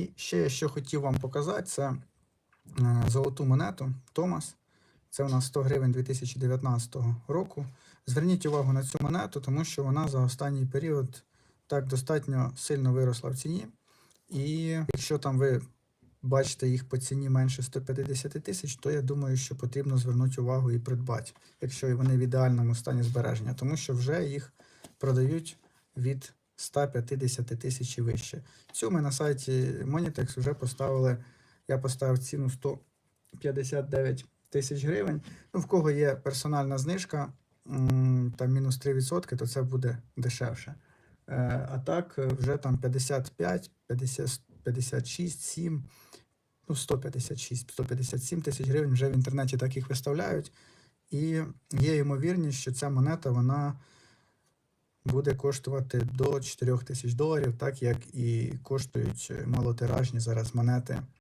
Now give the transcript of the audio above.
І ще я що хотів вам показати, це е, золоту монету Томас. Це у нас 100 гривень 2019 року. Зверніть увагу на цю монету, тому що вона за останній період так достатньо сильно виросла в ціні. І якщо там ви бачите їх по ціні менше 150 тисяч, то я думаю, що потрібно звернути увагу і придбати, якщо вони в ідеальному стані збереження, тому що вже їх продають від 150 тисяч і вище. Цю ми на сайті Monitex вже поставили. Я поставив ціну 159 тисяч гривень. Ну, в кого є персональна знижка, там мінус 3%, то це буде дешевше. Е, А так е, вже там 55, 50, 56, 7, ну 156, 157 тисяч гривень вже в інтернеті так їх виставляють. І є ймовірність, що ця монета вона буде коштувати до 4 тисяч доларів, так як і коштують малотиражні зараз монети